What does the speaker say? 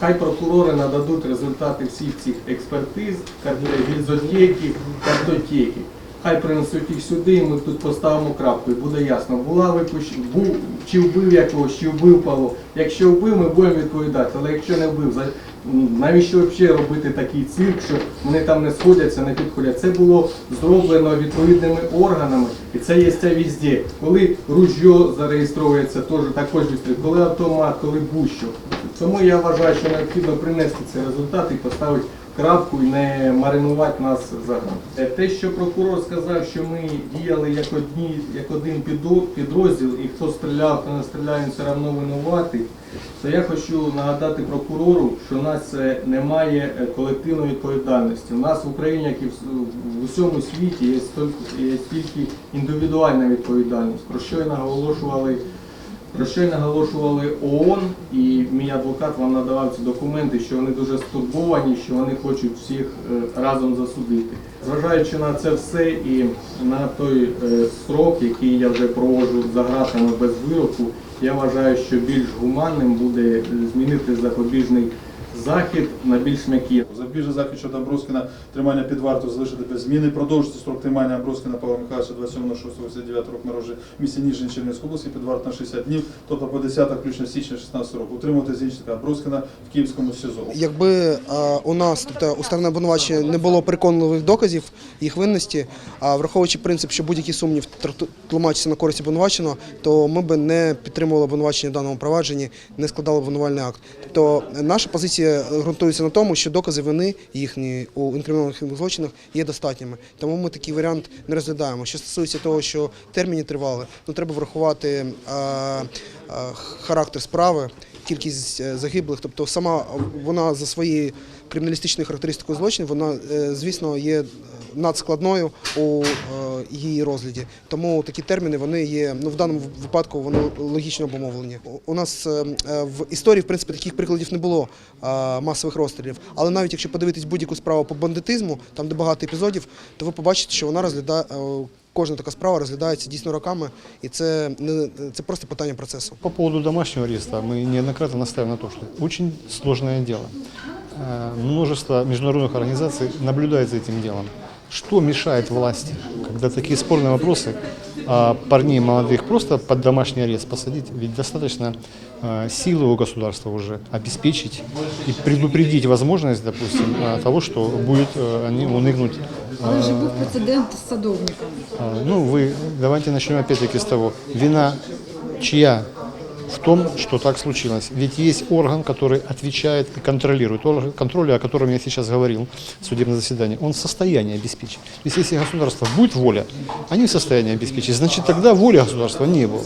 хай прокурори нададуть результати всіх цих експертиз, гільзотеки, картотеки. Хай принесуть їх сюди, і ми тут поставимо крапку, і буде ясно, була випущена, був, чи вбив якогось, чи вбив Павло. Якщо вбив, ми будемо відповідати, але якщо не вбив, навіщо взагалі робити такий цирк, що вони там не сходяться, не підходять. Це було зроблено відповідними органами, і це є це везде. Коли ружьо зареєстровується, теж також вістрі, коли автомат, коли будь-що. Тому я вважаю, що необхідно принести цей результат і поставити крапку і не маринувати нас загально. Е, Те, що прокурор сказав, що ми діяли як одні, як один підрозділ, і хто стріляв, хто не стріляв, він все одно винуватий, то я хочу нагадати прокурору, що у нас е, немає е, колективної відповідальності. У нас в Україні, як і в, усьому світі, є тільки індивідуальна відповідальність, про що і наголошували про що й наголошували ООН, і мій адвокат вам надавав ці документи, що вони дуже стурбовані, що вони хочуть всіх е, разом засудити. Зважаючи на це все і на той е, срок, який я вже проводжу за гратами без вироку, я вважаю, що більш гуманним буде е, змінити запобіжний захід на більш м'який. Запобіжний захід щодо Аброскіна тримання під вартою залишити без зміни, продовжити строк тримання Аброскіна Павла Михайловича 27.06.89 року народження в місті Ніжин Чернігівської області під вартою на 60 днів, тобто по 10 включно січня 16 року. Утримувати Зінченка Аброскіна в Київському СІЗО. Якби е, у нас, тобто у сторони обвинувачення не було переконливих доказів їх винності, а враховуючи принцип, що будь-який сумнів тлумачиться на користь обвинуваченого, то ми би не підтримували обвинувачення в даному провадженні, не складали обвинувальний акт. Тобто наша позиція ґрунтується на тому, що докази вини їхні у інкримінованих злочинах є достатніми. Тому ми такий варіант не розглядаємо. Що стосується того, що терміни тривали, ну треба врахувати е, е, характер справи кількість е, загиблих, тобто сама вона за своєю криміналістичною характеристикою злочинів, вона, звісно, є надскладною у е, її розгляді. Тому такі терміни вони є ну в даному випадку вони логічно обумовлені. У- У нас е, е, в історії, в принципі, таких прикладів не було е, масових розстрілів. Але навіть якщо подивитись будь-яку справу по бандитизму, там де багато епізодів, то ви побачите, що вона розглядає. е, Кожна така справа розглядається дійсно роками, і це не це просто питання процесу. По поводу домашнего ареста мы неоднократно настаиваем на том, что это очень сложное дело. Э, Множество международных организаций наблюдает за этим делом. Что мешает власти, когда такие спорные вопросы, а парней молодых просто под домашний арест посадить? Ведь достаточно э, силы у государства уже обеспечить и предупредить возможность, допустим, э, того, что будет э, они уныкнуть Але вже був прецедент з садовниками. а, Ну, вы давайте начнем опять-таки с того. Вина чья В том, что так случилось? Ведь есть орган, который отвечает и контролирует. Орган контроля, о котором я сейчас говорил в судебном заседании, он в состоянии обеспечить. Если государство будет воля, они в состоянии обеспечить, значит тогда воли государства не было.